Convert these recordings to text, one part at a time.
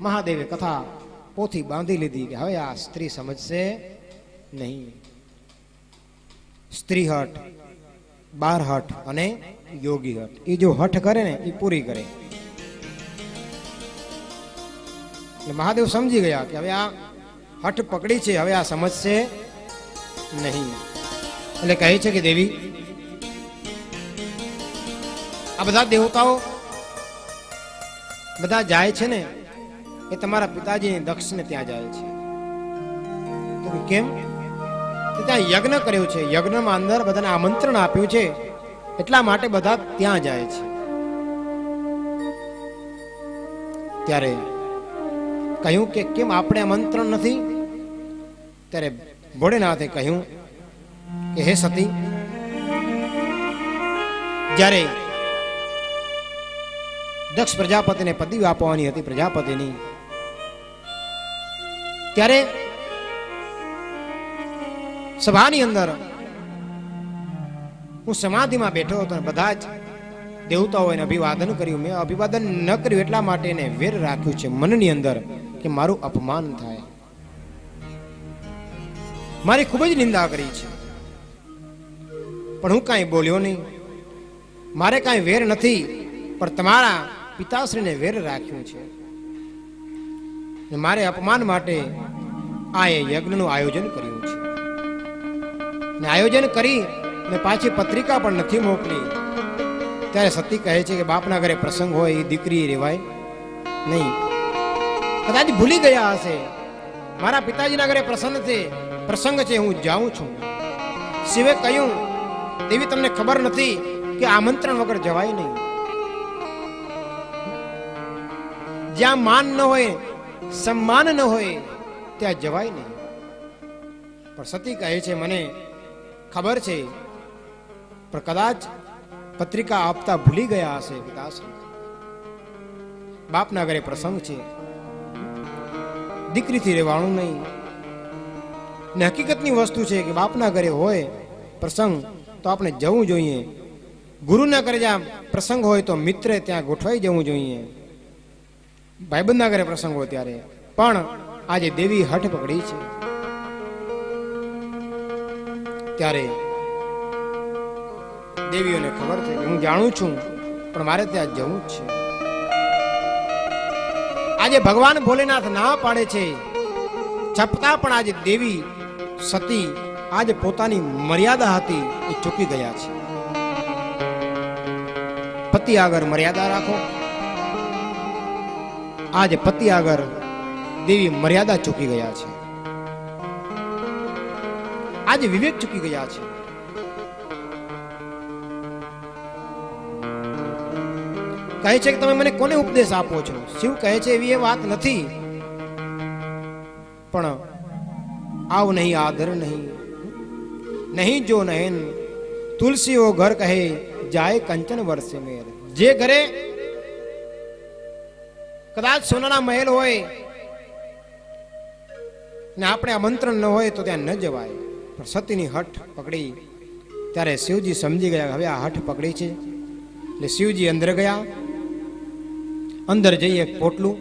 મહાદેવે કથા પોથી બાંધી લીધી કે હવે આ સ્ત્રી સમજશે નહીં. સ્ત્રી હઠ, બાર હઠ અને યોગી હઠ. એ જો હઠ કરે ને એ પૂરી કરે. એટલે મહાદેવ સમજી ગયા કે હવે આ હઠ પકડી છે, હવે આ સમજશે નહીં. એટલે કહે છે કે દેવી, આ બધા દેવતાઓ બધા જાય છે ને એ તમારા પિતાજી દક્ષને ત્યાં જાય છે. તો કેમ? ત્યાં યજ્ઞ કર્યો છે. યજ્ઞમાં અંદર બધાને આમંત્રણ આપ્યું છે. એટલા માટે બધા ત્યાં જાય છે. ત્યારે કહ્યું કે કેમ આપણે આમંત્રણ નથી? ત્યારે ભોળેનાથે કહ્યું કે, હે સતી, જ્યારે દક્ષ પ્રજાપતિને પદવી આપવાની હતી પ્રજાપતિની ત્યારે સભાની અંદર હું સમાધિમાં બેઠો હતો બધા જ દેવતાઓને અભિવાદન કર્યું. મેં અભિવાદન ન કર્યું એટલા માટે એને વેર રાખ્યું છે મનની અંદર કે મારું અપમાન થાય. મારી ખૂબ જ નિંદા કરી છે. પણ હું કાંઈ બોલ્યો નહીં. મારે કાંઈ વેર નથી, પણ તમારા પિતાશ્રીને વેર રાખ્યું છે. મારે અપમાન માટે આ એ યજ્ઞનું આયોજન કર્યું છે. ને આયોજન કરી ને પાછી પત્રિકા પણ નથી મોકલી. ત્યારે સતી કહે છે કે બાપના ઘરે પ્રસંગ હોય એ દીકરી રેવાય નહીં. કદાચ ભૂલી ગયા હશે. મારા પિતાજીના ઘરે પ્રસન્ન છે, પ્રસંગ છે, હું જાઉં છું. શિવે કહ્યું, તેવી તમને ખબર નથી કે આમંત્રણ વગર જવાય નહીં. જ્યાં માન ન હોય સન્માન ન હોય, ત્યાં જવાય નહીં. પણ સતી કહે છે, મને ખબર છે, પણ કદાચ પત્રિકા આપતા ભૂલી ગયા હશે, પિતાશ્રી. બાપના ઘરે પ્રસંગ છે. દીકરીથી રહેવાનું નહીં. ને હકીકતની વસ્તુ છે કે બાપના ઘરે હોય પ્રસંગ, તો આપણે જવું જોઈએ. ગુરુના ઘરે જ્યાં પ્રસંગ હોય, તો મિત્રે ત્યાં ગોઠવાઈ જવું જોઈએ. ભાઈબંધના ઘરે પ્રસંગ ત્યારે. પણ આજે દેવી હઠ પકડી છે. ત્યારે દેવીઓને ખબર છે કે હું જાણું છું, પણ મારે ત્યાં જવું જ છે. આજે ભગવાન ભોલેનાથ ના પાડે છે. છપતા પણ આજે દેવી સતી આજે પોતાની મર્યાદા હતી એ ચૂકી ગયા છે. પતિ આગળ મર્યાદા રાખો. આજે પતિ આગળ દેવી મર્યાદા ચૂકી ગયા છે. આજે વિવેક ચૂકી ગયા છે. કહે છે કે તમે મને કોને ઉપદેશ આપો છો? શિવ કહે છે એવી એ વાત નથી. પણ આવ નહીં, આદર નહીં. નહીં જો નયન તુલસીઓ ઘર કહે, જાય કંચન વર્ષે મેર. જે ઘરે કદાચ સોનાના મહેલ હોય ને આપણે આમંત્રણ ન હોય તો ત્યાં ન જવાય. પણ સતીની હઠ પકડી. ત્યારે શિવજી સમજી ગયા હવે આ હઠ પકડી છે. એટલે શિવજી અંદર ગયા. અંદર જઈ એક પોટલું.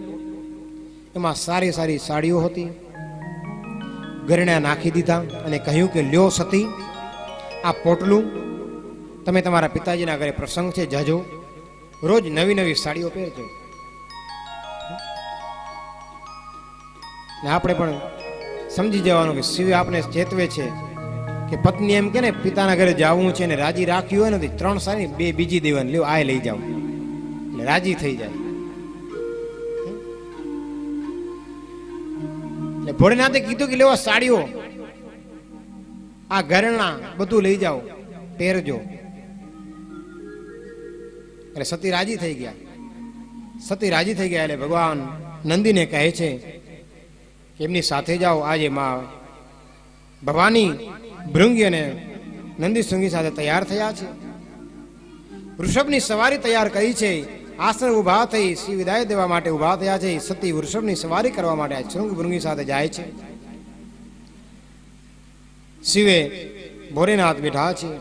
એમાં સારી સારી સાડીઓ હતી. ગરણા નાખી દીધા અને કહ્યું કે લ્યો સતી, આ પોટલું તમે તમારા પિતાજીના ઘરે પ્રસંગ છે, જજો. રોજ નવી નવી સાડીઓ પહેરજો. ને આપણે પણ સમજી જવાનું કે શિવ આપણે ચેતવે છે કે પત્ની એમ કે ને, પિતાના ઘરે જવું છે ને રાજી રાખ્યું હોય નથી ત્રણ સારી બે બીજી દેવાની. લ્યો આ લઈ જાઉં એટલે રાજી થઈ જાય. એટલે ભોળેનાથે કીધું કે લેવા સાડીઓ, આ ઘરેણા બધું લઈ જાઓ, પહેરજો. એટલે સતી રાજી થઈ ગયા. સતી રાજી થઈ ગયા એટલે ભગવાન નંદીને કહે છે એમની સાથે જાઓ. આજે માં ભવાની ભૃંગી અને નંદી શૃંગી સાથે તૈયાર થયા છે. વૃષભની સવારી તૈયાર કરી છે. આસન ઊભા થઈ શ્રી વિદાય દેવા માટે ઊભા થયા છે. સતી વૃષભની સવારી કરવા માટે શૃંગ ભૃંગી સાથે જાય છે. શિવે ભોરેનાથ બેઠા છે.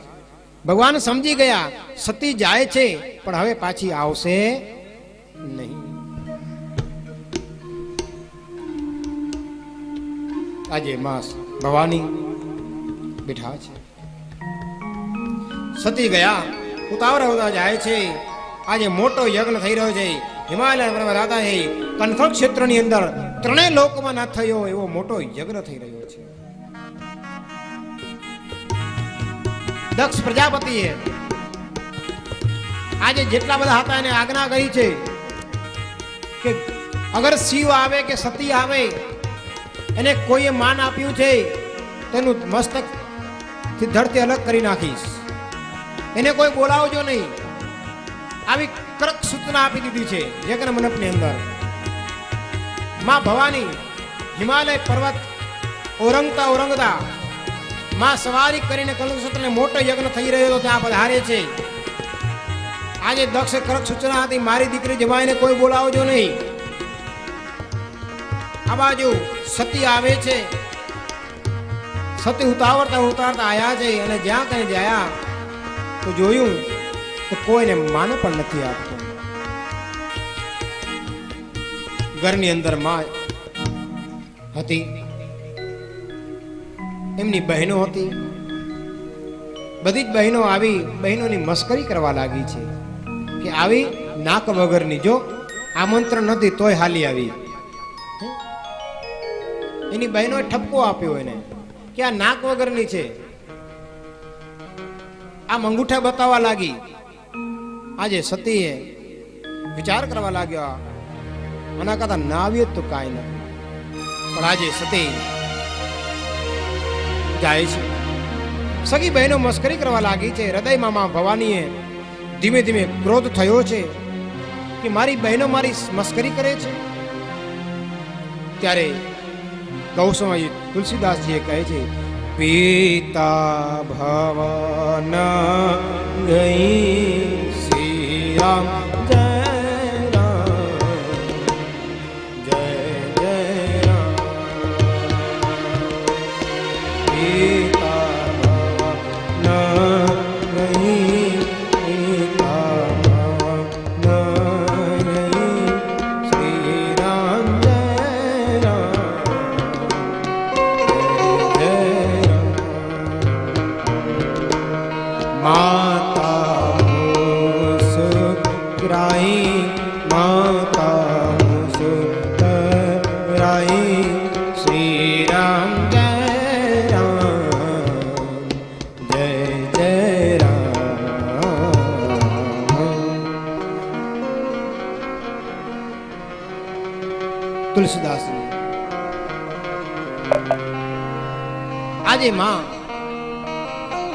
ભગવાન સમજી ગયા, સતી જાય છે, પણ હવે પાછી આવશે નહીં. આજે માં ભવાની બેઠા છે. સતી ગયા, ઉતાવળ જાય છે. આજે મોટો યજ્ઞ થઈ રહ્યો છે. હિમાલય રાધા છે. કનખળ ક્ષેત્રની અંદર ત્રણેય લોકમાં ના થયો એવો મોટો યજ્ઞ થઈ રહ્યો છે. દક્ષ પ્રજાપતિએ આજે જેટલા બધા હતા એને આજ્ઞા કરી છે કે અગર શિવ આવે કે સતી આવે એને કોઈએ માન આપ્યું છે, તેનું મસ્તકથી ધરતી અલગ કરી નાખીશ. એને કોઈ બોલાવજો નહીં. આવી કડક સૂચના આપી દીધી છે યજ્ઞ મંડપની અંદર. માં ભવાની, હિમાલય પર્વત ઓરંગતા ઓરંગતા, માં સવારી કરીને કલસુત્રને મોટો યજ્ઞ થઈ રહ્યો હતો, ત્યાં પધારે છે. આજે દક્ષ કરક સૂચના હતી, મારી દીકરી જમાઈને કોઈ બોલાવજો નહીં. આ બાજુ સતી આવે છે. સતી ઉતાવળતા ઉતારતા આવ્યા છે અને જ્યાં કઈ ગયા તો જોયું તો કોઈને માને પણ નથી આપતો ઘરની અંદરમાં હતી. એમની બહેનો હતી. બધી જ બહેનો આવી બહેનોની મસ્કરી કરવા લાગી છે કે આવી નાક વગરની જો આમંત્રણ નથી, તોય હાલી આવી. એની બહેનોએ ઠપકો આપ્યો એને કે આ નાક વગરની છે. આ મંગુઠા બતાવવા લાગી. આજે સતીએ વિચાર કરવા લાગ્યો, આના કરતા ના આવ્યો તો કાંઈ નથી પણ આજે સતી જાય છે. સગી બહેનો મસ્કરી કરવા લાગી છે. હૃદયમાં માં ભવાનીએ ધીમે ધીમે ક્રોધ થયો છે કે મારી બહેનો મારી મસ્કરી કરે છે? ત્યારે ગૌસમાજી તુલસીદાસજીએ કહે છે પિતા ભવન ગઈ શ્રી રામ.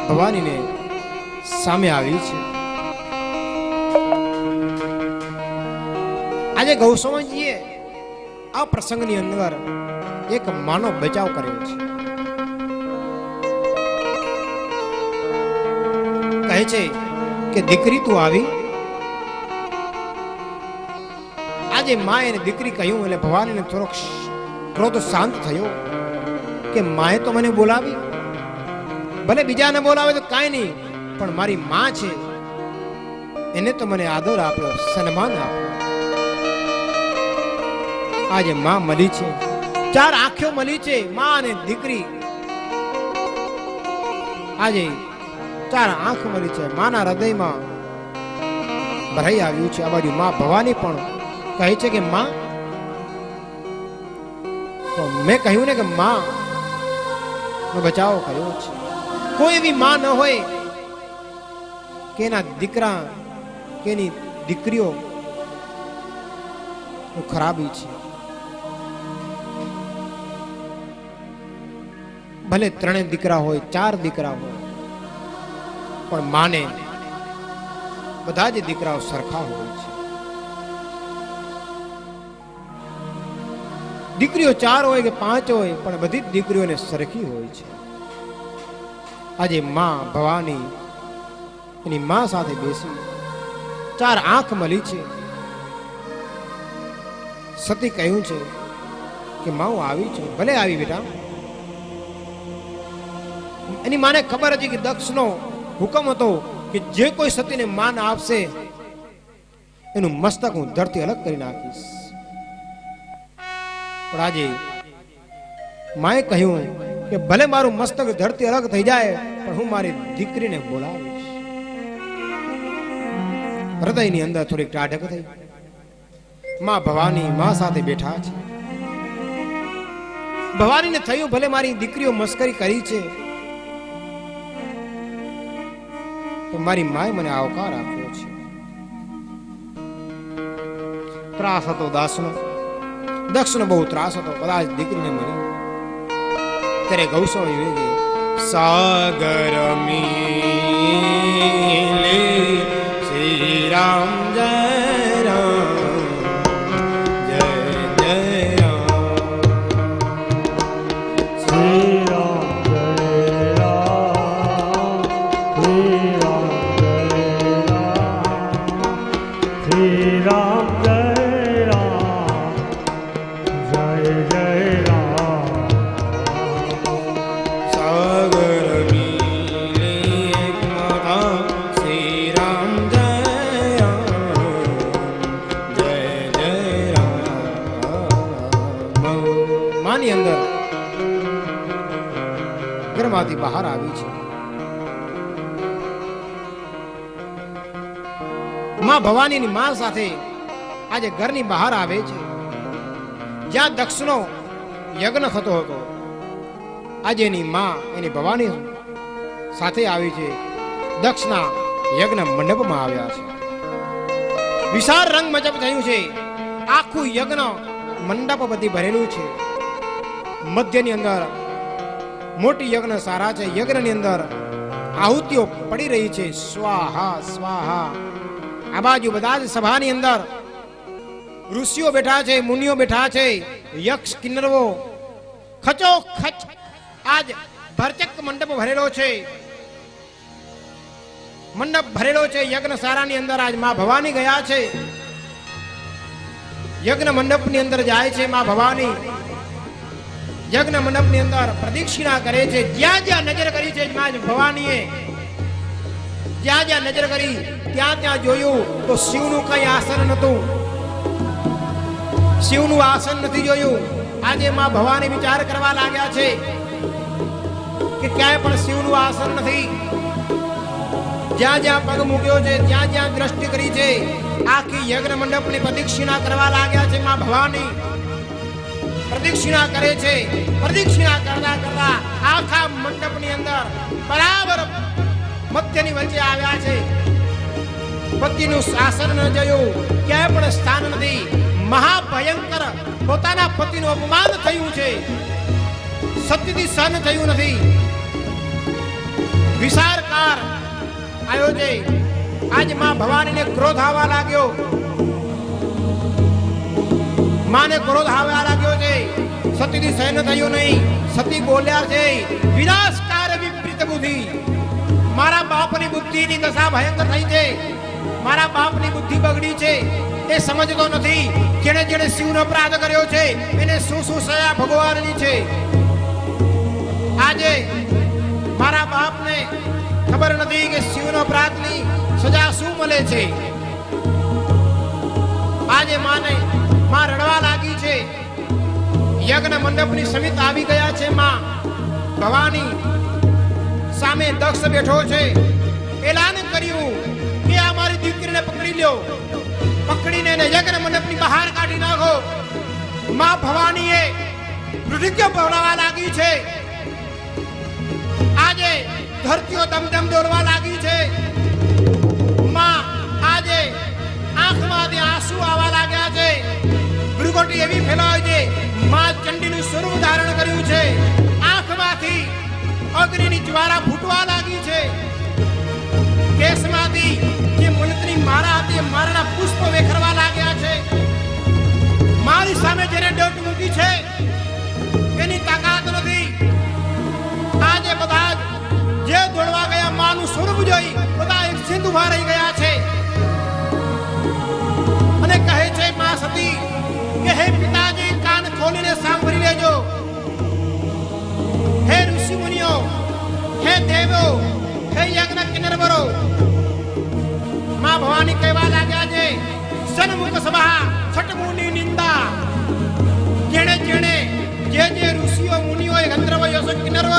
ભવાનીને સામે આવી છે. આજે ગૌસ્વામીજીએ આ પ્રસંગની અંદર એક માનો બચાવ કર્યો છે. કહે છે કે દીકરી તું આવી. આજે મા એને દીકરી કહ્યું, એટલે ભવાનીને થોડોક ક્રોધ શાંત થયો કે માએ તો મને બોલાવી. ભલે બીજાને બોલાવે તો કાંઈ નહીં, પણ મારી માં છે. એને તો મને આદર આપ્યો, સન્માન આપ્યો. આજે માં મળી છે. ચાર આંખો મળી છે, માં અને દીકરી. આજે ચાર આંખ મળી છે, માના હૃદયમાં ભરાઈ આવ્યું છે. આ બાજુ માં ભવાની પણ કહે છે કે, માં. મેં કહ્યું ને કે માં બચાવ કર્યો છે. કોઈ એવી માં ન હોય કે એના દીકરા કે એની દીકરીઓ ખરાબી છે. ભલે ત્રણેય દીકરા હોય, ચાર દીકરા હોય, પણ માને બધા જ દીકરાઓ સરખા હોય છે. દીકરીઓ ચાર હોય કે પાંચ હોય, પણ બધી જ દીકરીઓને સરખી હોય છે. આજે માં ભવાની એની માં સાથે બેસી. ચાર આંખ મળી છે. સતી કહ્યું છે કે માં, હું આવી છું. ભલે આવી બેટા. એની માને ખબર હતી કે દક્ષનો હુકમ હતો કે જે કોઈ સતીને માન આપશે, એનું મસ્તક હું ધરતી અલગ કરી નાખીશ. પણ આજે માએ કહ્યું કે ભલે મારું મસ્તક ધરતી અલગ થઈ જાય, પણ હું મારી દીકરીને બોલાવીશ. હૃદયની અંદર થોડીક ટાઢક થઈ. માં ભવાની માં સાથે બેઠા છે. ભવાનીને થયું ભલે મારી દીકરીઓ મસ્કરી કરી છે તો મારી માએ મને આવકાર આપ્યો છે. ત્રાસ હતો દાસનો. દક્ષનો બહુ ત્રાસ હતો. કદાચ દીકરીને મળી ત્યારે ગૌસ્વામી વિવેકે સાગર મી શ્રી રામ ઘરમાંથી બહાર આવી છે. માં ભવાનીની માં સાથે આજે ઘરની બહાર આવે છે. જ્યાં દક્ષનો યજ્ઞ થતો હતો. આજે એની માં, એની ભવાની સાથે આવી છે. દક્ષના યજ્ઞ મંડપમાં આવ્યા છે. વિશાળ રંગ મજબ થયું છે. આખું યજ્ઞ મંડપ બધી ભરેલું છે. મધ્યની અંદર મોટી યજ્ઞ સારા છે. યજ્ઞની અંદર આહુતિઓ પડી રહી છે. સ્વાહા સ્વાહા. આ બાજુ બધા જ સભાની અંદર ઋષિઓ બેઠા છે, મુનિઓ બેઠા છે. યક્ષ, કિન્નરવો. ખચો ખચ આજ ભરચક મંડપ ભરેલો છે. મંડપ ભરેલો છે. યજ્ઞ સારાની અંદર આજમાં ભવાની ગયા છે. યજ્ઞ મંડપની અંદર જાય છે માં ભવાની. યજ્ઞ મંડપની અંદર પ્રદક્ષિણા કરે છે. જ્યાં જ્યાં નજર કરી છે માં ભવાનીએ, જ્યાં જ્યાં નજર કરી, ત્યાં ત્યાં જોયું તો શિવનું કઈ આસન નહોતું. શિવનું આસન નથી જોયું. આજે માં ભવાની વિચાર કરવા લાગ્યા છે કે ક્યાંય પણ શિવનું આસન નથી. જ્યાં જ્યાં પગ મૂક્યો છે, ત્યાં જ્યાં દ્રષ્ટિ કરી છે, આખી યજ્ઞ મંડપની પ્રદક્ષિણા કરવા લાગ્યા છે માં ભવાની. પ્રદક્ષિણા કરે છે. પ્રદક્ષિણા કરતા કરતા આખા મંડપની અંદર બરાબર મધ્યની વચ્ચે આવ્યા છે. પતિનું શાસન ન જયું, ક્યાંય પણ સ્થાન નથી. મહાભયંકર પોતાના પતિનું અપમાન થયું છે. સત્યથી સહન થયું નથી. વિશારકાર આવ્યો છે આજમાં ભવાનીને ક્રોધ આવવા લાગ્યો. માને ક્રોધ આવવા લાગ્યો છે. સતીથી સહન થયું નહીં. સતી બોલ્યા છે, વિનાશકાર વિપરીત બુદ્ધિ. મારા બાપની બુદ્ધિની દશા ભયંકર થઈ છે. મારા બાપની બુદ્ધિ બગડી છે. એ સમજતો નથી. જેણે જેણે શિવનો અપરાધ કર્યો છે, એને શું શું સજા ભગવાનની છે. આજે મારા બાપને ખબર નથી કે શિવનો અપરાધની સજા શું મળે છે. આજે માને માં રડવા લાગી છે. યજ્ઞ મંડપની સમિત આવી ગયા છે માં. ભવાની સામે દક્ષ બેઠો છે. એલાન કર્યું કે આ મારી દીકરીને પકડી લ્યો. પકડીને એને યજ્ઞ મંડપની બહાર કાઢી નાખો. માં ભવાનીએ પ્રતિજ્ઞા બોલાવા લાગી છે. આજે ધરતીઓ દમદમ દોડવા લાગી છે. માં, આજે આંખમાંથી આંસુ છે ભૃગોટી એવી ફેલાય છે માં ચંડીનું સ્વરૂપ ધારણ કર્યું છે. આંખમાંથી અગ્નિની જ્વાળા ફૂટવા લાગી છે. કેસમાંથી જે મુલકની મારા હતી મારાના પુષ્પ વેખરવા લાગ્યા છે. મારી સામે જેને ડટ મૂકી છે, એની તાકાત નથી. આજે બધા જે દોડવા ગયા માનું સ્વરૂપ જોઈ બધા એક સિંધ ઊભા રહી ગયા છે. અને કહે છે, માં સતી ખોલીને સાંભળી લેજો. હે ઋષિ મુનિઓ હે દેવો, હે યજ્ઞ કિન્નરવરો માં ભવાની કહેવા લાગ્યા છે, સન્મુખ સભા છઠમુની નિંદા. જેણે જેણે, જે જે ઋષિઓ, મુનિઓ ગંધર્વ યશો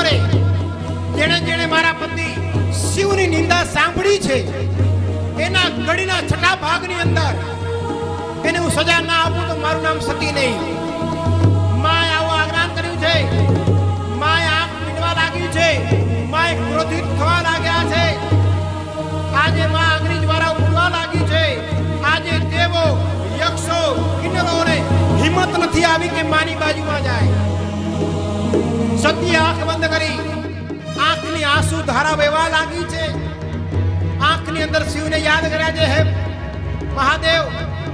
રે જેણે જેણે મારા પતિ શિવની નિંદા સાંભળી છે, એના કડીના છઠ્ઠા ભાગની અંદર એને હું સજા ના આપું તો મારું નામ સતી નહીં. ક્રોધિત થવા લાગ્યા છે. આજે માં દ્વારા ઉડવા લાગી છે. આજે દેવો, યક્ષો કિન્નરોને હિંમત નથી આવી કે માની બાજુમાં જાય. સતી આંખ બંધ કરી. આંખની આંસુ ધારા વહેવા લાગી છે. આંખની અંદર શિવને યાદ કર્યા છે, હે મહાદેવ,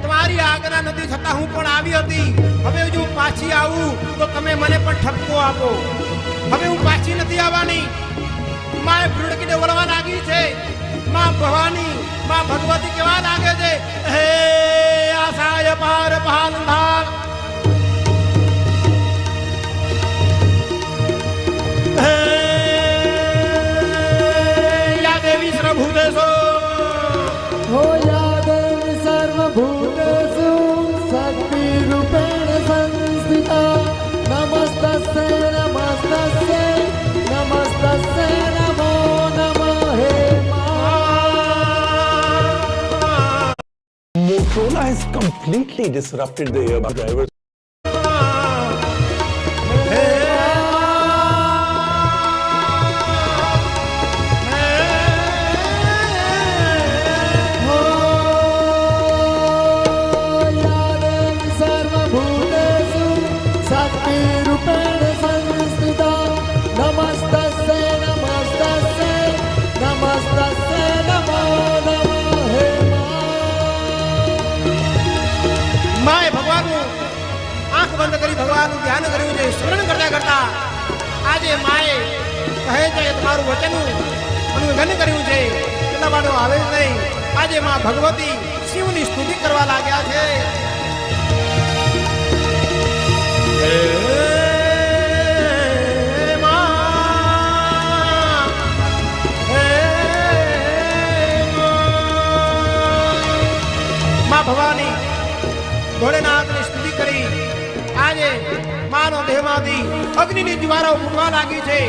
તમારી આજ્ઞા નથી છતાં હું પણ આવી હતી. હવે જો પાછી આવું, તો તમે મને પણ ઠપકો આપો. હવે હું પાછી નથી આવવાની. માએ ભૃડકીને વળવા લાગી છે. માં ભવાની, માં ભગવતી કેવા લાગે છે? હે આશાય પાર પાલંધાર હે completely disrupted the earbud drivers. ધ્યાન કર્યું છે, સ્મરણ કરતા કરતા આજે માએ કહે છે તમારું વચન અનુગન કર્યું છે, એટલા માટે આવે જ નહીં. આજે માં ભગવતી શિવની સ્તુતિ કરવા લાગ્યા છે. ભવાની આજે પોતાનો દેહમાંથી અગ્નિની જ્વાળાઓ ફૂટવા લાગી છે.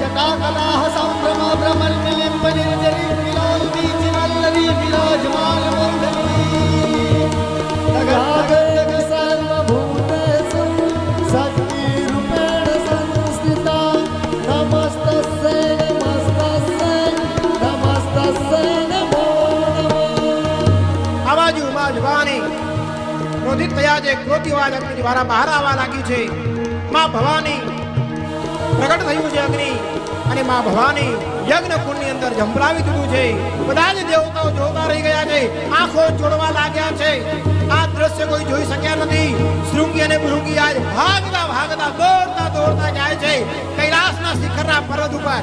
જટાકલા સંભ્રમ ભ્રમણ મિલિંબની જરી વિલાલની જીવલ્લરી વિરાજમાન આવાજ ઉમા જવાની થયા છે ક્રોધિવાજ અગ્નિ દ્વારા બહાર આવવા લાગી છે. માં ભવાની પ્રગટ થયું છે અગ્નિ. અને માં ભવાની યજ્ઞ કુંડની અંદર જંભરાવી દીધું છે. બધા જ દેવતાઓ જોતા રહી ગયા છે. આંખો જોડવા લાગ્યા છે. આ દ્રશ્ય કોઈ જોઈ શક્યા નથી. શૃંગી અને ભૃંગી આજ ભાગતા ભાગતા, દોડતા દોડતા જાય છે. કૈલાસના શિખરના પર્વત ઉપર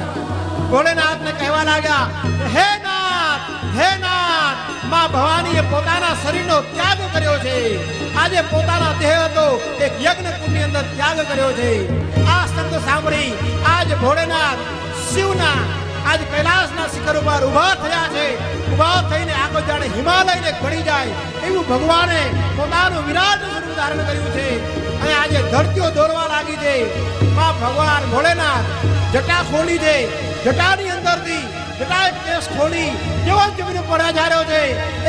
ભોળેનાથને કહેવા લાગ્યા, હે નાથ હે નાથ, માં ભવાનીએ પોતાના શરીરનો ત્યાગ કર્યો છે. આજે પોતાના દેહ હતો, એક અંદર ત્યાગ કર્યો છે. આ શબ્દ સાંભળી આજ ભોળેનાથ, શિવના, આજ કૈલાસના શિખર ઉપર ઊભા થયા છે. ઊભા થઈને આગળ જાણે હિમાલયને ઘડી જાય એવું ભગવાને પોતાનું વિરાટ સ્વરૂપ ધારણ કર્યું છે. અને આજે ધરતીઓ દોરવા લાગી છે. માં ભગવાન ભોળેનાથ જટા ખોલી છે. જટાની અંદરથી જટા એક કેસ ખોલી જેવો જમીન ઉપર પધાર્યો છે.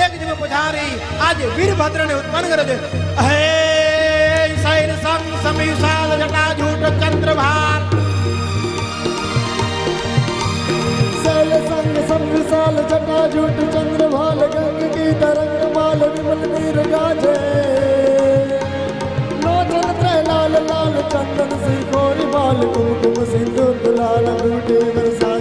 એક જમીન પધારી આજે વીરભદ્રને ઉત્પન્ન કરે છે. હે સર્વાંગ સમીશાલ જટાજૂટ ચંદ્રભાર શૈલ સંગ સંવિશાલ જટાજૂટ ચંદ્રભાલ ગંગ કી તરંગ માલ વિમલ વીર ગાજે લોચન ત્રૈલાલ લાલ ચંદન સી ગોરી બાલ કુમકુમ સિંદૂર લાલ બુટે વરસા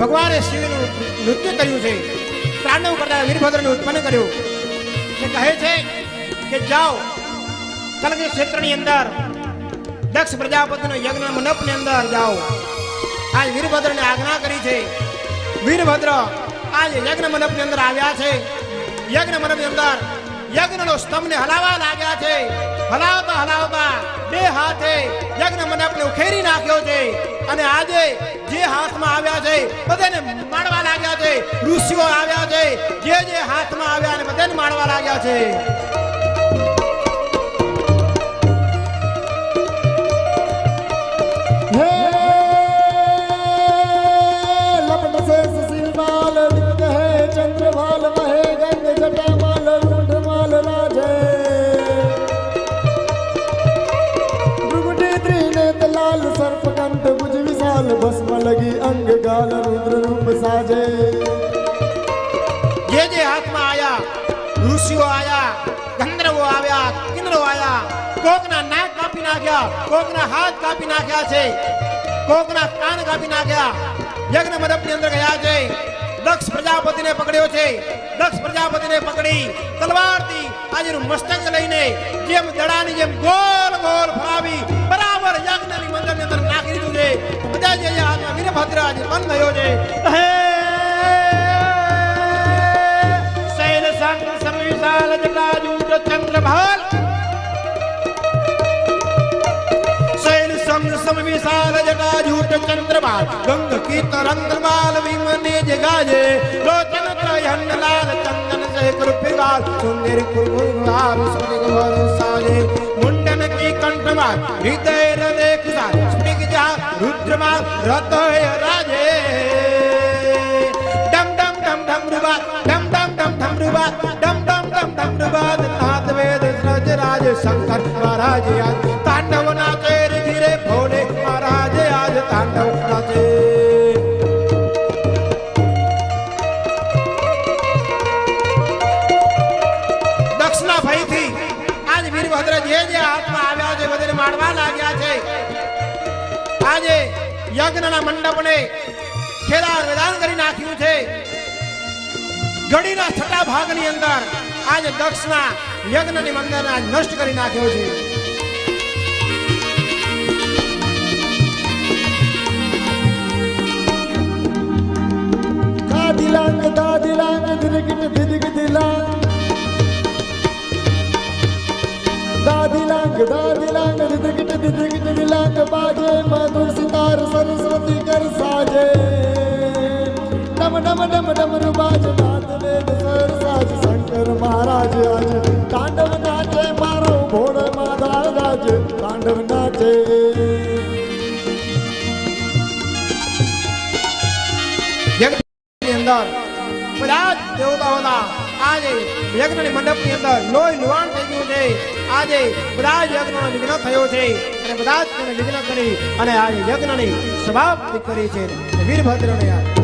ભગવાને શિવનું નૃત્ય કર્યું છે. ત્રાણવ કરતા વીરભદ્રને ઉત્પન્ન કર્યું. એ કહે છે કે જાઓ કલગ ક્ષેત્રની અંદર, દક્ષ પ્રજાપતિનો યજ્ઞ મંડપની અંદર જાઓ. આ વીરભદ્રને આજ્ઞા કરી છે. વીરભદ્ર આ યજ્ઞ મંડપની અંદર આવ્યા છે. યજ્ઞ મંડપની અંદર યજ્ઞનો સ્તંભને હલાવવા લાગ્યા છે. હલાવતા હલાવતા બે હાથે યજ્ઞ મંડપને ઉખેરી નાખ્યો છે. અને આજે જે હાથમાં આવ્યા છે, બધાને માણવા લાગ્યા છે. ઋષિઓ આવ્યા છે, જે જે હાથમાં આવ્યા અને બધાને માણવા લાગ્યા છે. નાખ્યા કોકના હાથ કાપી નાખ્યા છે કોકના કાન કાપી નાખ્યા યજ્ઞ મંડપની અંદર ગયા છે દક્ષ પ્રજાપતિને પકડ્યો છે દક્ષ પ્રજાપતિને પકડી તલવારથી આજનું મસ્તક લઈને જેમ દડાની જેમ ગોલ ગોલ ફરાવી બરાબર યજ્ઞની મંદિરની અંદર નાખી દીધું છે બધા જે જે હાથમાં વીરભદ્ર આજે બંધ થયો છે હે શૈલ સંગ સમવિશાલ જટાજૂટ ચંદ્રભાલ સંગ સમવિશાલ જટાજૂટ ચંદ્રભાલ ગંગ કી તરંગમાલ વિમને જગાજે લોચન ત્રયન લાલ ચંદન શેખર ફિરવાલ સુંદર કુરવાલ સુનિગ વર સાજે મુંડન કી કંઠમાલ હૃદય હૃદય કુસાલ સ્નિગ જા રુદ્રમાલ હૃદય રાજે ડમ ડમ ડમ ડમ રૂબાત ડમ ડમ ડમ ડમ રૂબાત ડમ ડમ ડમ ડમ રૂબાત નાદ વેદ સજ રાજ શંકર મહારાજ આજ મંડપને ખેલા વેદાન કરી નાખ્યું છે. ઘડીના છઠ્ઠા ભાગની અંદર આજે દક્ષના યજ્ઞની મંદિરને આજ નષ્ટ કરી નાખ્યો છે. દાદિલાંગ દાદિલાંગ દિલગિટ દિલગ દિલાંગ દિલાંગ બાજે મધુર સિતાર સરસ્વતી કર સાજે. ડમ ડમ ડમ ડમ રૂબાજ નાદ સર સાજ શંકર મહારાજ આજે. તાંડવ નાચે મારો ભોળ માધા રાજ તાંડવ નાચે. અંદર બધા જ દેવતાઓના આજે યજ્ઞની મંડપની અંદર લોહી લુહાણ થઈ ગયું છે. આજે બધા જ યજ્ઞનો વિઘ્ન થયો છે અને બધા જ વિઘ્ન કરી અને આજે યજ્ઞની સમાપ્તિ કરી છે. વીરભદ્રને